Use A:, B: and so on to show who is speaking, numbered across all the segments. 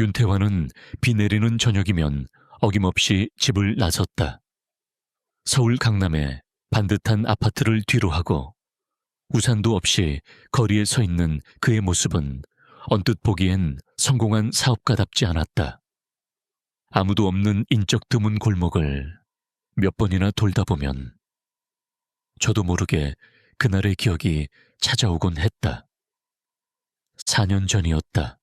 A: 윤태환은 비 내리는 저녁이면 어김없이 집을 나섰다. 서울 강남에 반듯한 아파트를 뒤로 하고 우산도 없이 거리에 서 있는 그의 모습은 언뜻 보기엔 성공한 사업가답지 않았다. 아무도 없는 인적 드문 골목을 몇 번이나 돌다 보면 저도 모르게 그날의 기억이 찾아오곤 했다. 4년 전이었다.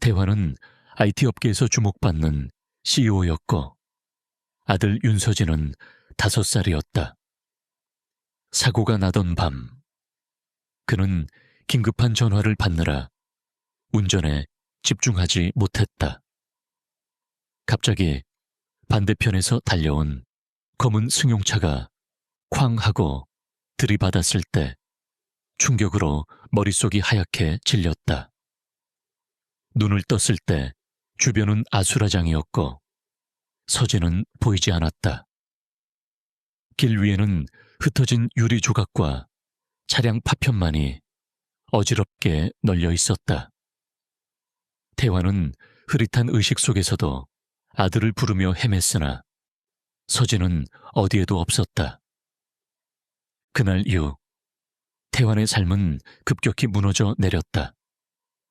A: 대화는 IT 업계에서 주목받는 CEO였고 아들 윤서진은 다섯 살이었다. 사고가 나던 밤, 그는 긴급한 전화를 받느라 운전에 집중하지 못했다. 갑자기 반대편에서 달려온 검은 승용차가 쾅 하고 들이받았을 때 충격으로 머릿속이 하얗게 질렸다. 눈을 떴을 때 주변은 아수라장이었고 서진은 보이지 않았다. 길 위에는 흩어진 유리 조각과 차량 파편만이 어지럽게 널려 있었다. 태화는 흐릿한 의식 속에서도 아들을 부르며 헤맸으나 서진은 어디에도 없었다. 그날 이후 태환의 삶은 급격히 무너져 내렸다.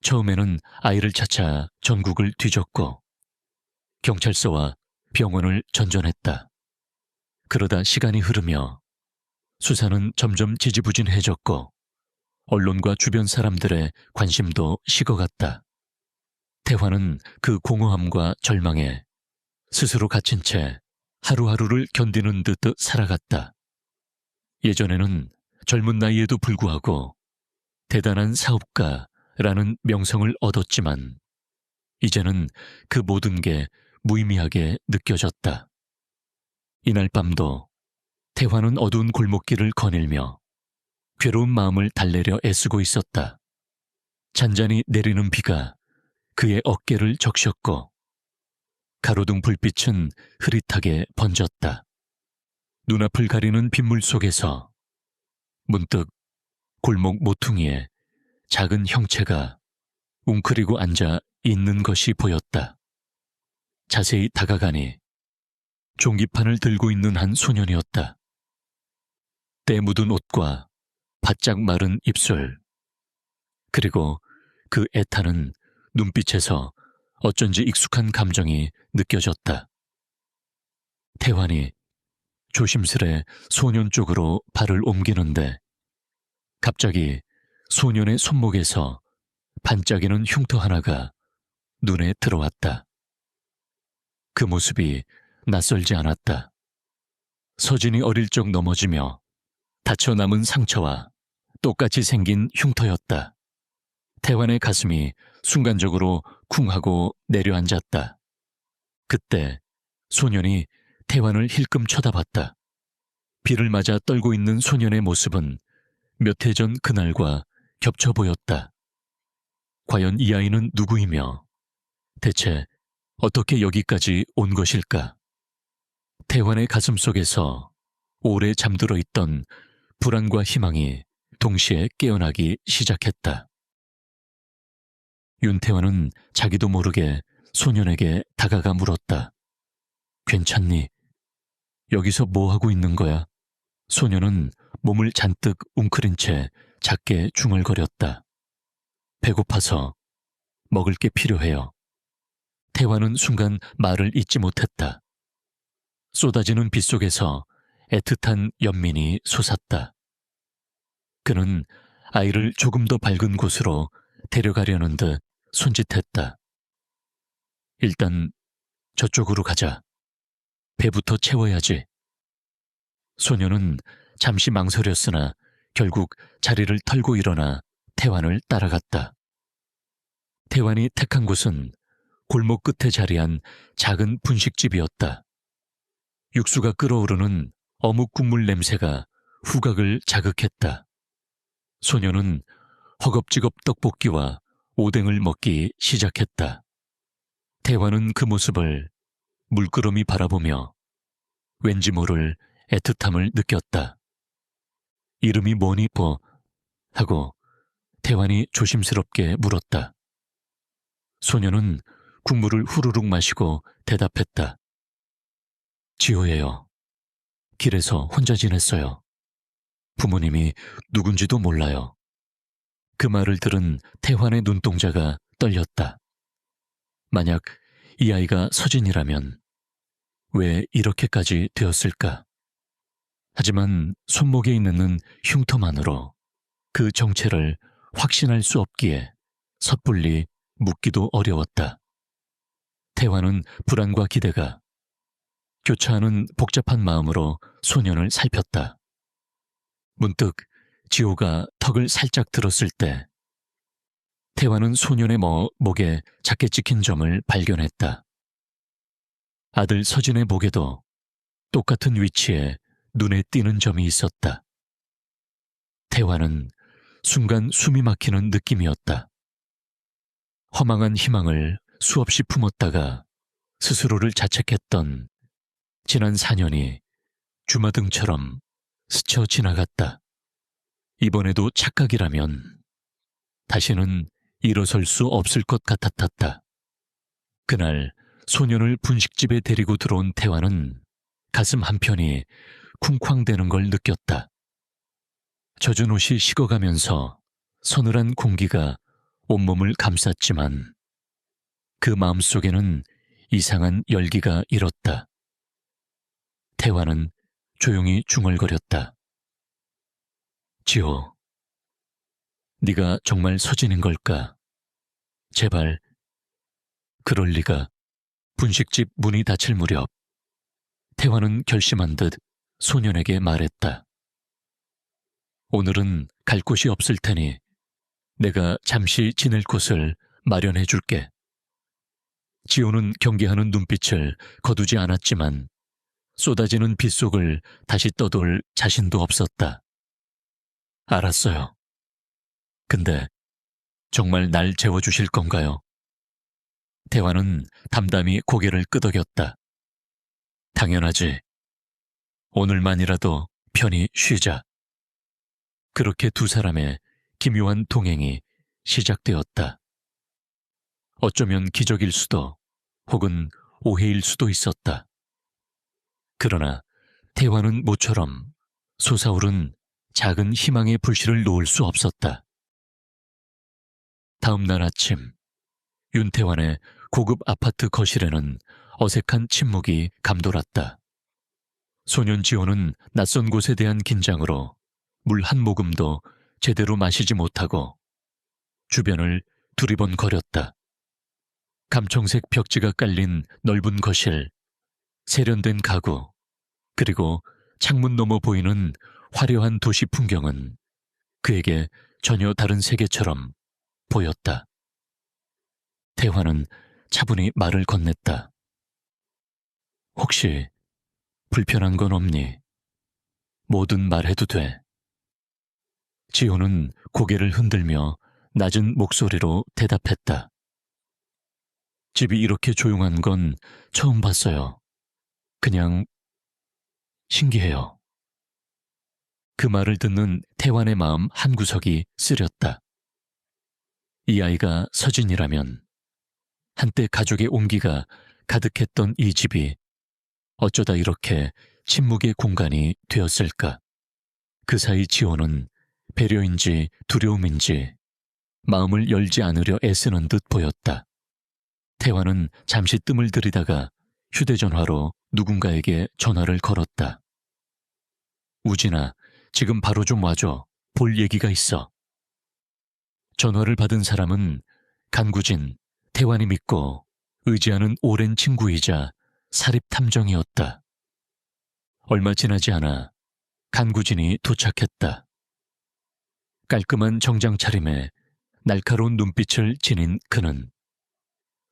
A: 처음에는 아이를 찾아 전국을 뒤졌고 경찰서와 병원을 전전했다. 그러다 시간이 흐르며 수사는 점점 지지부진해졌고 언론과 주변 사람들의 관심도 식어갔다. 태환은 그 공허함과 절망에 스스로 갇힌 채 하루하루를 견디는 듯 살아갔다. 예전에는 젊은 나이에도 불구하고 대단한 사업가 라는 명성을 얻었지만 이제는 그 모든 게 무의미하게 느껴졌다. 이날 밤도 태환은 어두운 골목길을 거닐며 괴로운 마음을 달래려 애쓰고 있었다. 잔잔히 내리는 비가 그의 어깨를 적셨고 가로등 불빛은 흐릿하게 번졌다. 눈앞을 가리는 빗물 속에서 문득 골목 모퉁이에 작은 형체가 웅크리고 앉아 있는 것이 보였다. 자세히 다가가니 종기판을 들고 있는 한 소년이었다. 때 묻은 옷과 바짝 마른 입술, 그리고 그 애타는 눈빛에서 어쩐지 익숙한 감정이 느껴졌다. 태환이 조심스레 소년 쪽으로 발을 옮기는데 갑자기 소년의 손목에서 반짝이는 흉터 하나가 눈에 들어왔다. 그 모습이 낯설지 않았다. 서진이 어릴 적 넘어지며 다쳐 남은 상처와 똑같이 생긴 흉터였다. 태환의 가슴이 순간적으로 쿵 하고 내려앉았다. 그때 소년이 태환을 힐끔 쳐다봤다. 비를 맞아 떨고 있는 소년의 모습은 몇 해 전 그날과 겹쳐 보였다. 과연 이 아이는 누구이며 대체 어떻게 여기까지 온 것일까? 태환의 가슴 속에서 오래 잠들어 있던 불안과 희망이 동시에 깨어나기 시작했다. 윤태환은 자기도 모르게 소년에게 다가가 물었다. 괜찮니? 여기서 뭐 하고 있는 거야? 소년은 몸을 잔뜩 웅크린 채 작게 중얼거렸다. 배고파서 먹을 게 필요해요. 태화는 순간 말을 잇지 못했다. 쏟아지는 빗속에서 애틋한 연민이 솟았다. 그는 아이를 조금 더 밝은 곳으로 데려가려는 듯 손짓했다. 일단 저쪽으로 가자. 배부터 채워야지. 소녀는 잠시 망설였으나 결국 자리를 털고 일어나 태환을 따라갔다. 태환이 택한 곳은 골목 끝에 자리한 작은 분식집이었다. 육수가 끓어오르는 어묵 국물 냄새가 후각을 자극했다. 소녀는 허겁지겁 떡볶이와 오뎅을 먹기 시작했다. 태환은 그 모습을 물끄러미 바라보며 왠지 모를 애틋함을 느꼈다. 이름이 뭐니 뽀? 하고 태환이 조심스럽게 물었다. 소녀는 국물을 후루룩 마시고 대답했다. 지호예요. 길에서 혼자 지냈어요. 부모님이 누군지도 몰라요. 그 말을 들은 태환의 눈동자가 떨렸다. 만약 이 아이가 서진이라면 왜 이렇게까지 되었을까? 하지만 손목에 있는 흉터만으로 그 정체를 확신할 수 없기에 섣불리 묻기도 어려웠다. 태환은 불안과 기대가 교차하는 복잡한 마음으로 소년을 살폈다. 문득 지호가 턱을 살짝 들었을 때 태환은 소년의 머, 목에 작게 찍힌 점을 발견했다. 아들 서진의 목에도 똑같은 위치에 눈에 띄는 점이 있었다. 태환은 순간 숨이 막히는 느낌이었다. 허망한 희망을 수없이 품었다가 스스로를 자책했던 지난 4년이 주마등처럼 스쳐 지나갔다. 이번에도 착각이라면 다시는 일어설 수 없을 것 같았다. 그날 소년을 분식집에 데리고 들어온 태화는 가슴 한편이 쿵쾅대는 걸 느꼈다. 젖은 옷이 식어가면서 서늘한 공기가 온몸을 감쌌지만 그 마음속에는 이상한 열기가 일었다. 태화는 조용히 중얼거렸다. 지호, 네가 정말 서진인 걸까? 제발, 그럴 리가. 분식집 문이 닫힐 무렵, 태화는 결심한 듯 소년에게 말했다. 오늘은 갈 곳이 없을 테니 내가 잠시 지낼 곳을 마련해 줄게. 지호는 경계하는 눈빛을 거두지 않았지만 쏟아지는 빗속을 다시 떠돌 자신도 없었다. 알았어요. 근데 정말 날 재워주실 건가요? 대화는 담담히 고개를 끄덕였다. 당연하지. 오늘만이라도 편히 쉬자. 그렇게 두 사람의 기묘한 동행이 시작되었다. 어쩌면 기적일 수도 혹은 오해일 수도 있었다. 그러나 태화는 모처럼 솟아오른 작은 희망의 불씨를 놓을 수 없었다. 다음 날 아침 윤태환의 고급 아파트 거실에는 어색한 침묵이 감돌았다. 소년 지호는 낯선 곳에 대한 긴장으로 물 한 모금도 제대로 마시지 못하고 주변을 두리번거렸다. 감청색 벽지가 깔린 넓은 거실, 세련된 가구, 그리고 창문 너머 보이는 화려한 도시 풍경은 그에게 전혀 다른 세계처럼 보였다. 대화는 차분히 말을 건넸다. 혹시 불편한 건 없니? 뭐든 말해도 돼. 지호는 고개를 흔들며 낮은 목소리로 대답했다. 집이 이렇게 조용한 건 처음 봤어요. 그냥 신기해요. 그 말을 듣는 태환의 마음 한 구석이 쓰렸다. 이 아이가 서진이라면 한때 가족의 온기가 가득했던 이 집이 어쩌다 이렇게 침묵의 공간이 되었을까? 그 사이 지호는 배려인지 두려움인지 마음을 열지 않으려 애쓰는 듯 보였다. 태화는 잠시 뜸을 들이다가 휴대전화로 누군가에게 전화를 걸었다. 우진아, 지금 바로 좀 와줘. 볼 얘기가 있어. 전화를 받은 사람은 간구진, 태환이 믿고 의지하는 오랜 친구이자 사립탐정이었다. 얼마 지나지 않아 간구진이 도착했다. 깔끔한 정장 차림에 날카로운 눈빛을 지닌 그는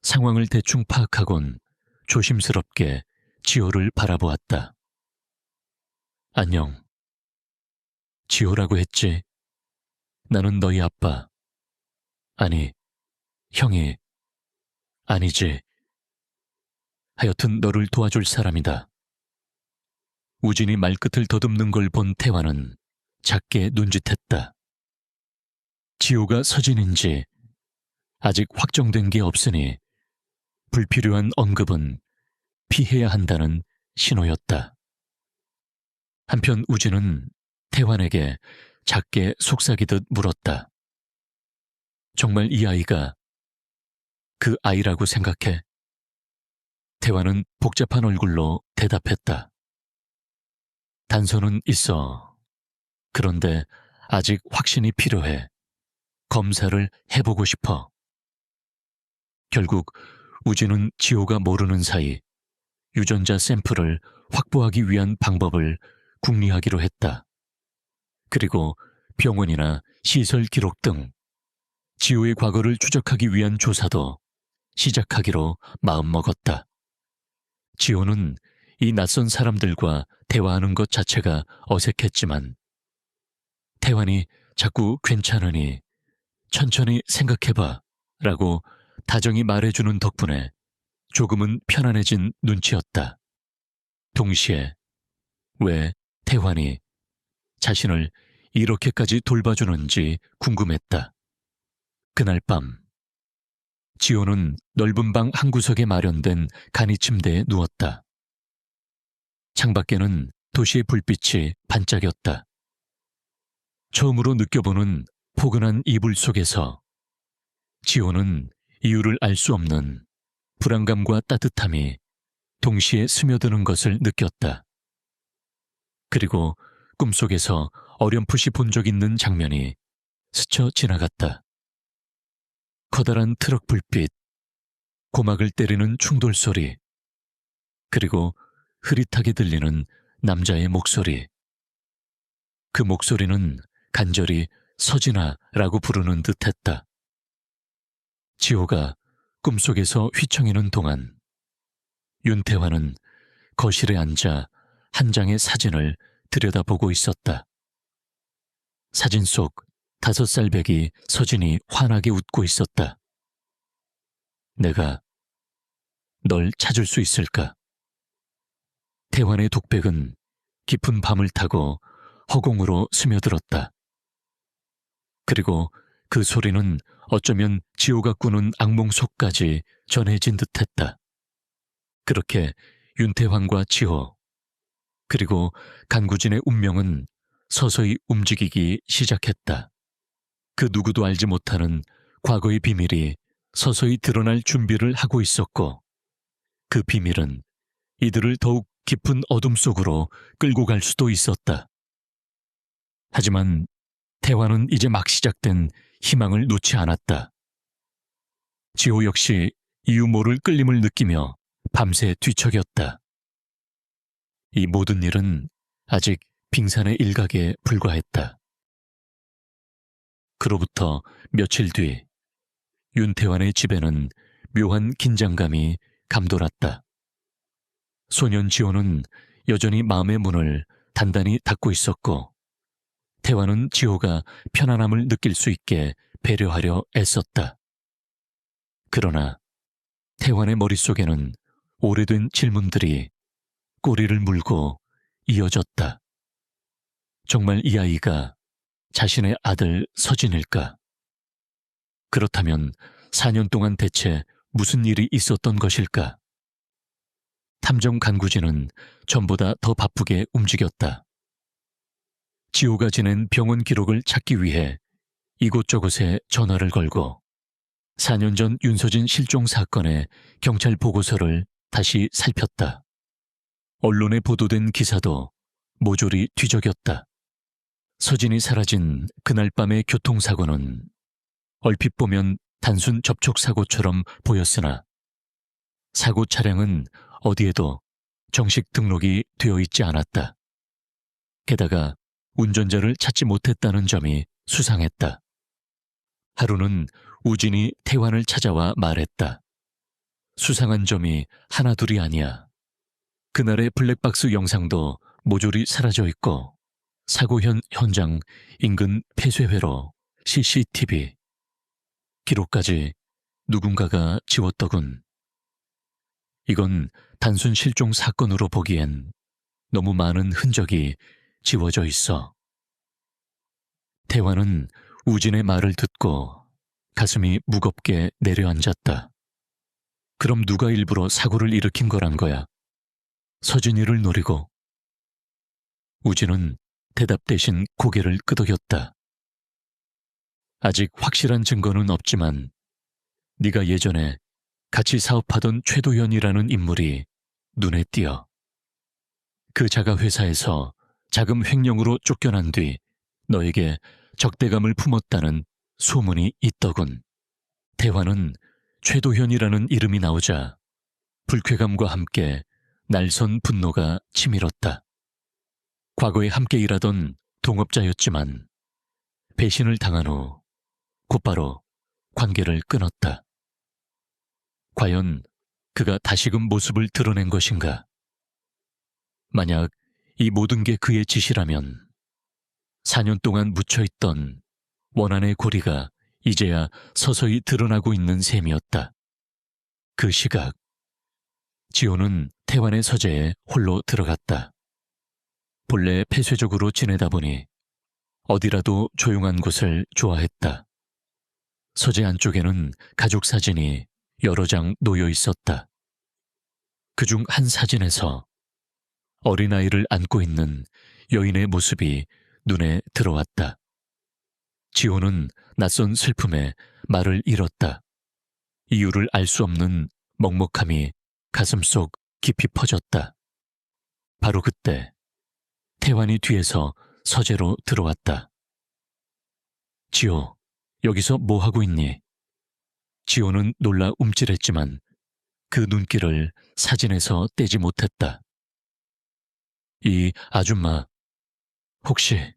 A: 상황을 대충 파악하곤 조심스럽게 지호를 바라보았다. 안녕. 지호라고 했지. 나는 너희 아빠. 아니, 형이. 아니지. 하여튼 너를 도와줄 사람이다. 우진이 말끝을 더듬는 걸 본 태화는 작게 눈짓했다. 지호가 서진인지 아직 확정된 게 없으니 불필요한 언급은 피해야 한다는 신호였다. 한편 우진은 태환에게 작게 속삭이듯 물었다. 정말 이 아이가 그 아이라고 생각해? 태환은 복잡한 얼굴로 대답했다. 단서는 있어. 그런데 아직 확신이 필요해. 검사를 해보고 싶어. 결국 우진은 지호가 모르는 사이 유전자 샘플을 확보하기 위한 방법을 궁리하기로 했다. 그리고 병원이나 시설 기록 등 지호의 과거를 추적하기 위한 조사도 시작하기로 마음먹었다. 지호는 이 낯선 사람들과 대화하는 것 자체가 어색했지만 태환이 자꾸 괜찮으니 천천히 생각해봐 라고 다정히 말해주는 덕분에 조금은 편안해진 눈치였다. 동시에 왜 태환이 자신을 이렇게까지 돌봐주는지 궁금했다. 그날 밤 지호는 넓은 방 한 구석에 마련된 간이 침대에 누웠다. 창밖에는 도시의 불빛이 반짝였다. 처음으로 느껴보는 포근한 이불 속에서 지호는 이유를 알 수 없는 불안감과 따뜻함이 동시에 스며드는 것을 느꼈다. 그리고 꿈속에서 어렴풋이 본 적 있는 장면이 스쳐 지나갔다. 커다란 트럭 불빛, 고막을 때리는 충돌 소리, 그리고 흐릿하게 들리는 남자의 목소리. 그 목소리는 간절히 서진아라고 부르는 듯 했다. 지호가 꿈속에서 휘청이는 동안 윤태환은 거실에 앉아 한 장의 사진을 들여다보고 있었다. 사진 속 다섯 살 배기 서진이 환하게 웃고 있었다. 내가 널 찾을 수 있을까? 태환의 독백은 깊은 밤을 타고 허공으로 스며들었다. 그리고 그 소리는 어쩌면 지호가 꾸는 악몽 속까지 전해진 듯했다. 그렇게 윤태환과 지호 그리고 간구진의 운명은 서서히 움직이기 시작했다. 그 누구도 알지 못하는 과거의 비밀이 서서히 드러날 준비를 하고 있었고 그 비밀은 이들을 더욱 깊은 어둠 속으로 끌고 갈 수도 있었다. 하지만 대화는 이제 막 시작된 희망을 놓지 않았다. 지호 역시 이유 모를 끌림을 느끼며 밤새 뒤척였다. 이 모든 일은 아직 빙산의 일각에 불과했다. 그로부터 며칠 뒤 윤태환의 집에는 묘한 긴장감이 감돌았다. 소년 지호는 여전히 마음의 문을 단단히 닫고 있었고 태환은 지호가 편안함을 느낄 수 있게 배려하려 애썼다. 그러나 태환의 머릿속에는 오래된 질문들이 꼬리를 물고 이어졌다. 정말 이 아이가 자신의 아들 서진일까? 그렇다면 4년 동안 대체 무슨 일이 있었던 것일까? 탐정 간구진은 전보다 더 바쁘게 움직였다. 지호가 지낸 병원 기록을 찾기 위해 이곳저곳에 전화를 걸고 4년 전 윤서진 실종 사건의 경찰 보고서를 다시 살폈다. 언론에 보도된 기사도 모조리 뒤적였다. 서진이 사라진 그날 밤의 교통사고는 얼핏 보면 단순 접촉사고처럼 보였으나 사고 차량은 어디에도 정식 등록이 되어 있지 않았다. 게다가 운전자를 찾지 못했다는 점이 수상했다. 하루는 우진이 태환을 찾아와 말했다. 수상한 점이 하나둘이 아니야. 그날의 블랙박스 영상도 모조리 사라져 있고 사고 현 현장 인근 폐쇄회로 CCTV 기록까지 누군가가 지웠더군. 이건 단순 실종 사건으로 보기엔 너무 많은 흔적이 지워져 있어. 태환은 우진의 말을 듣고 가슴이 무겁게 내려앉았다. 그럼 누가 일부러 사고를 일으킨 거란 거야? 서진이를 노리고. 우진은 대답 대신 고개를 끄덕였다. 아직 확실한 증거는 없지만 네가 예전에 같이 사업하던 최도현이라는 인물이 눈에 띄어. 그 자가 회사에서 자금 횡령으로 쫓겨난 뒤 너에게 적대감을 품었다는 소문이 있더군. 대화는 최도현이라는 이름이 나오자 불쾌감과 함께 날선 분노가 치밀었다. 과거에 함께 일하던 동업자였지만 배신을 당한 후 곧바로 관계를 끊었다. 과연 그가 다시금 모습을 드러낸 것인가? 만약 이 모든 게 그의 짓이라면 4년 동안 묻혀있던 원한의 고리가 이제야 서서히 드러나고 있는 셈이었다. 그 시각, 지호는 태완의 서재에 홀로 들어갔다. 본래 폐쇄적으로 지내다 보니 어디라도 조용한 곳을 좋아했다. 서재 안쪽에는 가족 사진이 여러 장 놓여 있었다. 그중 한 사진에서 어린아이를 안고 있는 여인의 모습이 눈에 들어왔다. 지호는 낯선 슬픔에 말을 잃었다. 이유를 알 수 없는 먹먹함이 가슴 속 깊이 퍼졌다. 바로 그때 태환이 뒤에서 서재로 들어왔다. 지호, 여기서 뭐 하고 있니? 지호는 놀라 움찔했지만 그 눈길을 사진에서 떼지 못했다. 이 아줌마, 혹시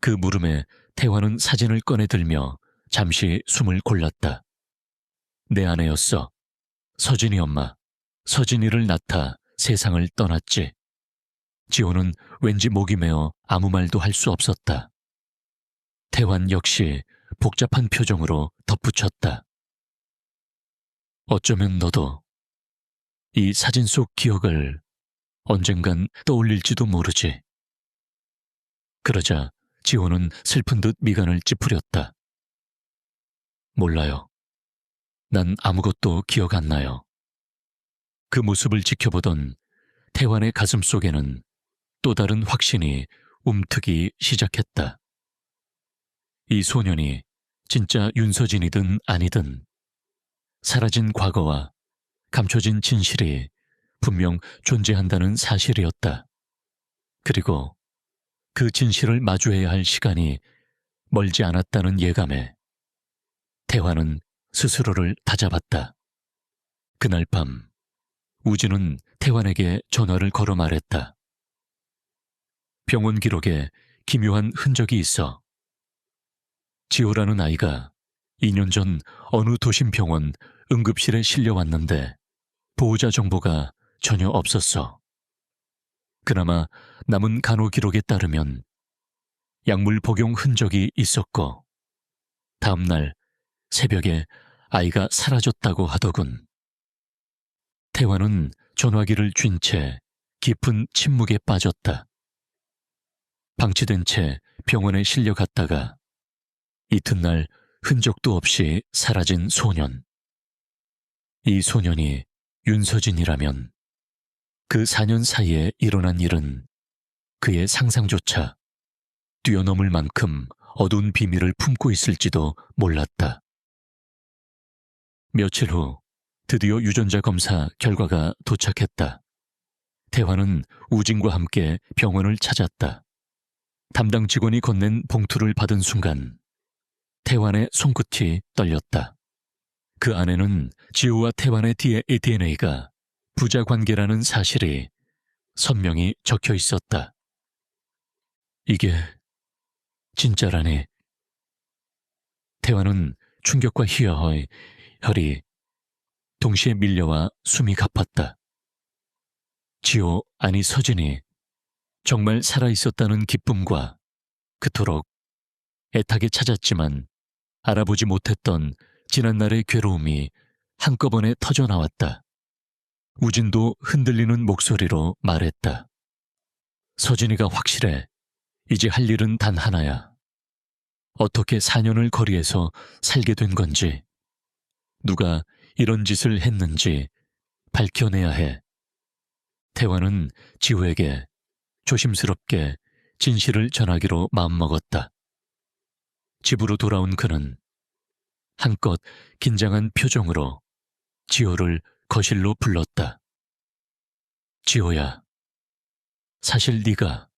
A: 그 물음에 태화는 사진을 꺼내 들며 잠시 숨을 골랐다. 내 아내였어. 서진이 엄마. 서진이를 낳다 세상을 떠났지. 지호는 왠지 목이 메어 아무 말도 할 수 없었다. 태환 역시 복잡한 표정으로 덧붙였다. 어쩌면 너도 이 사진 속 기억을 언젠간 떠올릴지도 모르지. 그러자 지호는 슬픈 듯 미간을 찌푸렸다. 몰라요. 난 아무것도 기억 안 나요. 그 모습을 지켜보던 태환의 가슴 속에는 또 다른 확신이 움트기 시작했다. 이 소년이 진짜 윤서진이든 아니든 사라진 과거와 감춰진 진실이 분명 존재한다는 사실이었다. 그리고 그 진실을 마주해야 할 시간이 멀지 않았다는 예감에 대화는 스스로를 다잡았다. 그날 밤 우진은 태환에게 전화를 걸어 말했다. 병원 기록에 기묘한 흔적이 있어. 지호라는 아이가 2년 전 어느 도심 병원 응급실에 실려왔는데 보호자 정보가 전혀 없었어. 그나마 남은 간호 기록에 따르면 약물 복용 흔적이 있었고 다음날 새벽에 아이가 사라졌다고 하더군. 태환은 전화기를 쥔 채 깊은 침묵에 빠졌다. 방치된 채 병원에 실려갔다가 이튿날 흔적도 없이 사라진 소년. 이 소년이 윤서진이라면 그 4년 사이에 일어난 일은 그의 상상조차 뛰어넘을 만큼 어두운 비밀을 품고 있을지도 몰랐다. 며칠 후 드디어 유전자 검사 결과가 도착했다. 대화는 우진과 함께 병원을 찾았다. 담당 직원이 건넨 봉투를 받은 순간 태환의 손끝이 떨렸다. 그 안에는 지우와 태환의 DNA가 부자 관계라는 사실이 선명히 적혀 있었다. 이게 진짜라니. 태환은 충격과 희화의 혈이 동시에 밀려와 숨이 가팠다. 지호 아니 서진이 정말 살아있었다는 기쁨과 그토록 애타게 찾았지만 알아보지 못했던 지난날의 괴로움이 한꺼번에 터져나왔다. 우진도 흔들리는 목소리로 말했다. 서진이가 확실해. 이제 할 일은 단 하나야. 어떻게 4년을 거리에서 살게 된 건지, 누가 이런 짓을 했는지 밝혀내야 해. 태화는 지호에게 조심스럽게 진실을 전하기로 마음먹었다. 집으로 돌아온 그는 한껏 긴장한 표정으로 지호를 거실로 불렀다. 지호야, 사실 네가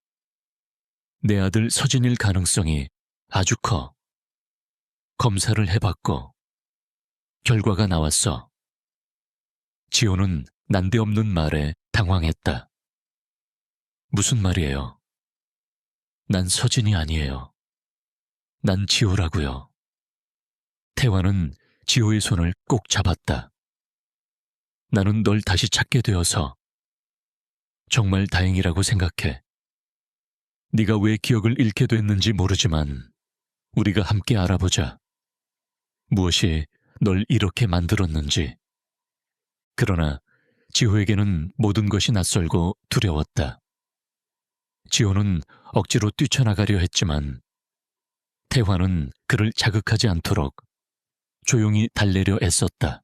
A: 내 아들 서진일 가능성이 아주 커. 검사를 해봤고 결과가 나왔어. 지호는 난데없는 말에 당황했다. 무슨 말이에요? 난 서진이 아니에요. 난 지호라고요. 태화는 지호의 손을 꼭 잡았다. 나는 널 다시 찾게 되어서 정말 다행이라고 생각해. 네가 왜 기억을 잃게 됐는지 모르지만 우리가 함께 알아보자. 무엇이 널 이렇게 만들었는지. 그러나 지호에게는 모든 것이 낯설고 두려웠다. 지호는 억지로 뛰쳐나가려 했지만 태화는 그를 자극하지 않도록 조용히 달래려 애썼다.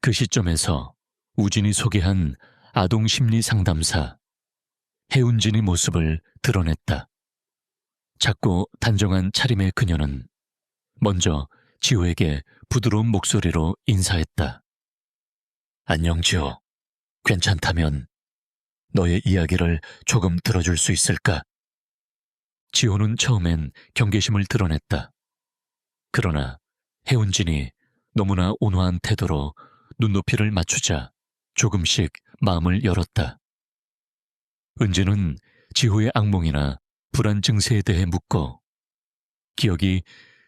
A: 그 시점에서 우진이 소개한 아동 심리 상담사 해운진의 모습을 드러냈다. 작고 단정한 차림의 그녀는 먼저 지호에게 부드러운 목소리로 인사했다. 안녕, 지호. 괜찮다면 너의 이야기를 조금 들어줄 수 있을까? 지호는 처음엔 경계심을 드러냈다. 그러나 해운진이 너무나 온화한 태도로 눈높이를 맞추자 조금씩 마음을 열었다. 은지는 지호의 악몽이나 불안 증세에 대해 묻고 기억이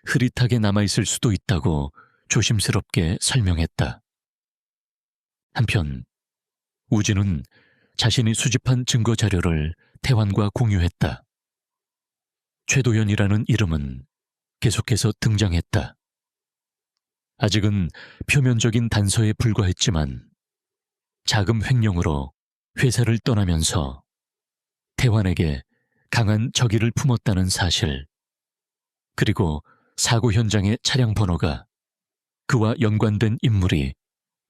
A: 흐릿하게 남아있을 수도 있다고 조심스럽게 설명했다. 한편 우진은 자신이 수집한 증거 자료를 태환과 공유했다. 최도연이라는 이름은 계속해서 등장했다. 아직은 표면적인 단서에 불과했지만 자금 횡령으로 회사를 떠나면서 태환에게 강한 적의를 품었다는 사실, 그리고 사고 현장의 차량 번호가 그와 연관된 인물이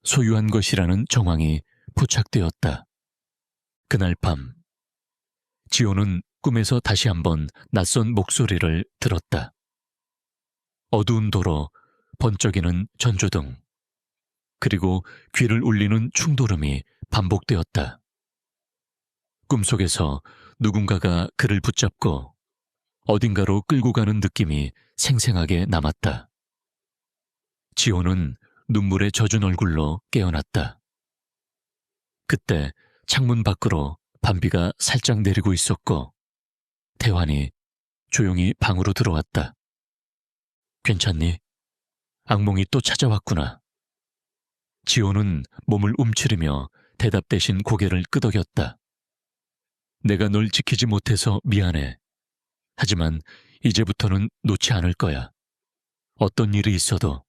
A: 소유한 것이라는 정황이 포착되었다. 그날 밤, 지호는 꿈에서 다시 한번 낯선 목소리를 들었다. 어두운 도로, 번쩍이는 전조등, 그리고 귀를 울리는 충돌음이 반복되었다. 꿈속에서 누군가가 그를 붙잡고 어딘가로 끌고 가는 느낌이 생생하게 남았다. 지호는 눈물에 젖은 얼굴로 깨어났다. 그때 창문 밖으로 밤비가 살짝 내리고 있었고 태환이 조용히 방으로 들어왔다. 괜찮니? 악몽이 또 찾아왔구나. 지호는 몸을 움츠리며 대답 대신 고개를 끄덕였다. 내가 널 지키지 못해서 미안해. 하지만 이제부터는 놓지 않을 거야. 어떤 일이 있어도.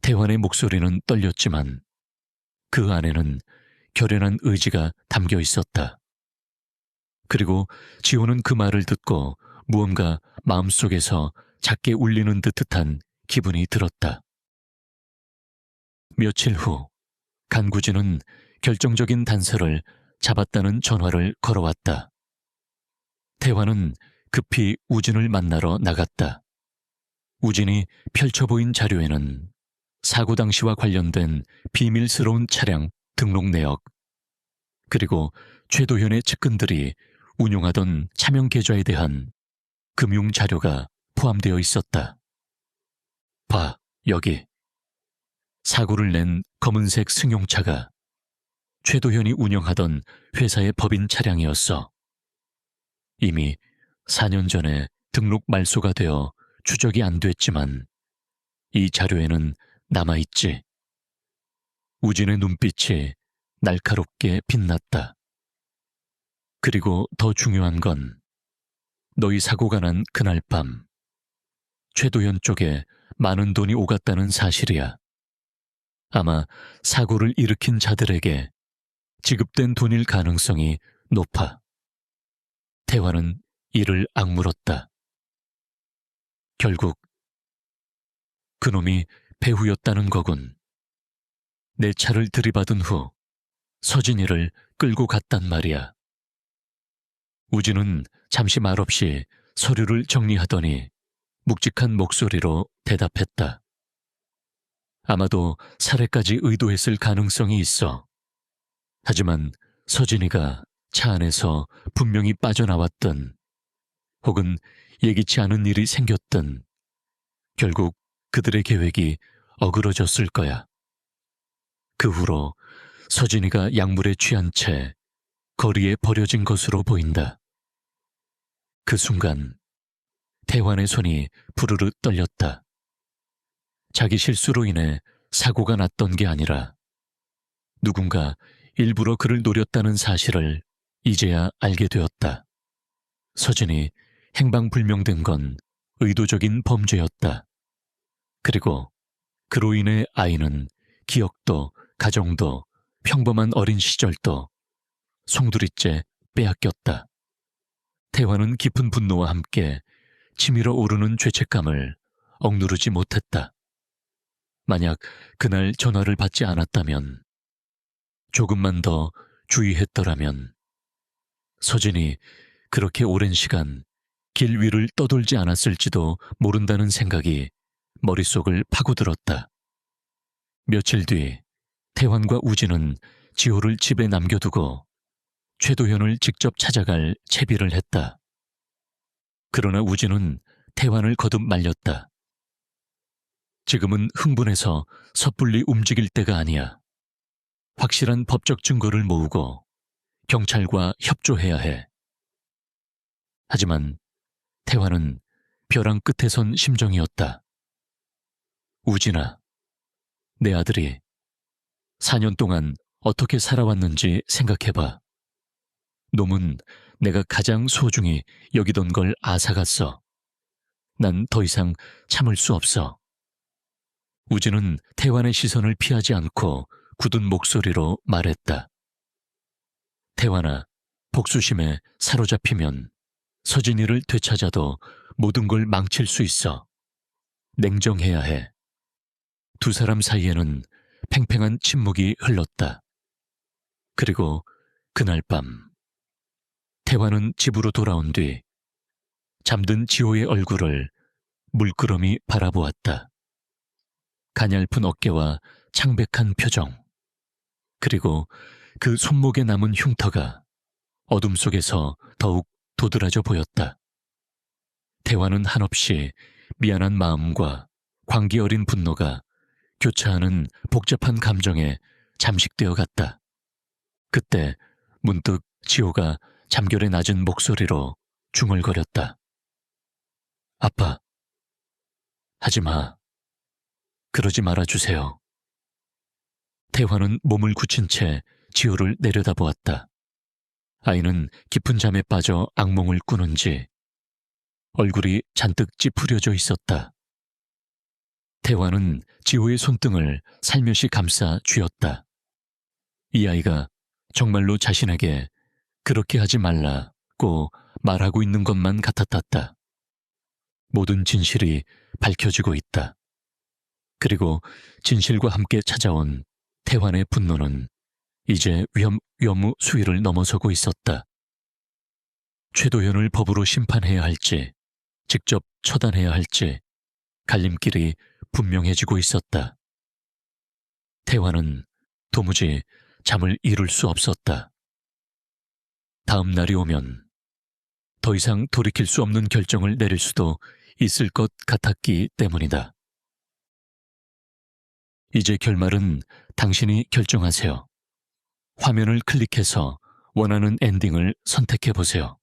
A: 태환의 목소리는 떨렸지만 그 안에는 결연한 의지가 담겨 있었다. 그리고 지호는 그 말을 듣고 무언가 마음속에서 작게 울리는 듯한 기분이 들었다. 며칠 후 간구진은 결정적인 단서를 잡았다는 전화를 걸어왔다. 태화는 급히 우진을 만나러 나갔다. 우진이 펼쳐 보인 자료에는 사고 당시와 관련된 비밀스러운 차량 등록 내역, 그리고 최도현의 측근들이 운용하던 차명 계좌에 대한 금융 자료가 포함되어 있었다. 봐, 여기. 사고를 낸 검은색 승용차가 최도현이 운영하던 회사의 법인 차량이었어. 이미 4년 전에 등록 말소가 되어 추적이 안 됐지만 이 자료에는 남아있지. 우진의 눈빛이 날카롭게 빛났다. 그리고 더 중요한 건 너희 사고가 난 그날 밤 최도현 쪽에 많은 돈이 오갔다는 사실이야. 아마 사고를 일으킨 자들에게 지급된 돈일 가능성이 높아. 태화는 이를 악물었다. 결국 그놈이 배후였다는 거군. 내 차를 들이받은 후 서진이를 끌고 갔단 말이야. 우진은 잠시 말없이 서류를 정리하더니 묵직한 목소리로 대답했다. 아마도 살해까지 의도했을 가능성이 있어. 하지만 서진이가 차 안에서 분명히 빠져나왔던 혹은 예기치 않은 일이 생겼던 결국 그들의 계획이 어그러졌을 거야. 그 후로 서진이가 약물에 취한 채 거리에 버려진 것으로 보인다. 그 순간 대환의 손이 부르르 떨렸다. 자기 실수로 인해 사고가 났던 게 아니라 누군가 일부러 그를 노렸다는 사실을 이제야 알게 되었다. 서진이 행방불명된 건 의도적인 범죄였다. 그리고 그로 인해 아이는 기억도 가정도 평범한 어린 시절도 송두리째 빼앗겼다. 태화는 깊은 분노와 함께 치밀어 오르는 죄책감을 억누르지 못했다. 만약 그날 전화를 받지 않았다면, 조금만 더 주의했더라면, 서진이 그렇게 오랜 시간 길 위를 떠돌지 않았을지도 모른다는 생각이 머릿속을 파고들었다. 며칠 뒤 태환과 우진은 지호를 집에 남겨두고 최도현을 직접 찾아갈 채비를 했다. 그러나 우진은 태환을 거듭 말렸다. 지금은 흥분해서 섣불리 움직일 때가 아니야. 확실한 법적 증거를 모으고 경찰과 협조해야 해. 하지만 태환은 벼랑 끝에 선 심정이었다. 우진아, 내 아들이 4년 동안 어떻게 살아왔는지 생각해봐. 놈은 내가 가장 소중히 여기던 걸 앗아갔어. 난 더 이상 참을 수 없어. 우진은 태환의 시선을 피하지 않고 굳은 목소리로 말했다. 태환아, 복수심에 사로잡히면 서진이를 되찾아도 모든 걸 망칠 수 있어. 냉정해야 해. 두 사람 사이에는 팽팽한 침묵이 흘렀다. 그리고 그날 밤, 태환은 집으로 돌아온 뒤 잠든 지호의 얼굴을 물끄러미 바라보았다. 가냘픈 어깨와 창백한 표정, 그리고 그 손목에 남은 흉터가 어둠 속에서 더욱 도드라져 보였다. 대화는 한없이 미안한 마음과 광기 어린 분노가 교차하는 복잡한 감정에 잠식되어 갔다. 그때 문득 지호가 잠결에 낮은 목소리로 중얼거렸다. 아빠, 하지 마. 그러지 말아주세요. 태화는 몸을 굳힌 채 지호를 내려다보았다. 아이는 깊은 잠에 빠져 악몽을 꾸는지 얼굴이 잔뜩 찌푸려져 있었다. 태화는 지호의 손등을 살며시 감싸 쥐었다. 이 아이가 정말로 자신에게 그렇게 하지 말라고 말하고 있는 것만 같았다. 모든 진실이 밝혀지고 있다. 그리고 진실과 함께 찾아온 태환의 분노는 이제 위험, 위험무 수위를 넘어서고 있었다. 최도현을 법으로 심판해야 할지, 직접 처단해야 할지, 갈림길이 분명해지고 있었다. 태환은 도무지 잠을 이룰 수 없었다. 다음 날이 오면 더 이상 돌이킬 수 없는 결정을 내릴 수도 있을 것 같았기 때문이다. 이제 결말은 당신이 결정하세요. 화면을 클릭해서 원하는 엔딩을 선택해 보세요.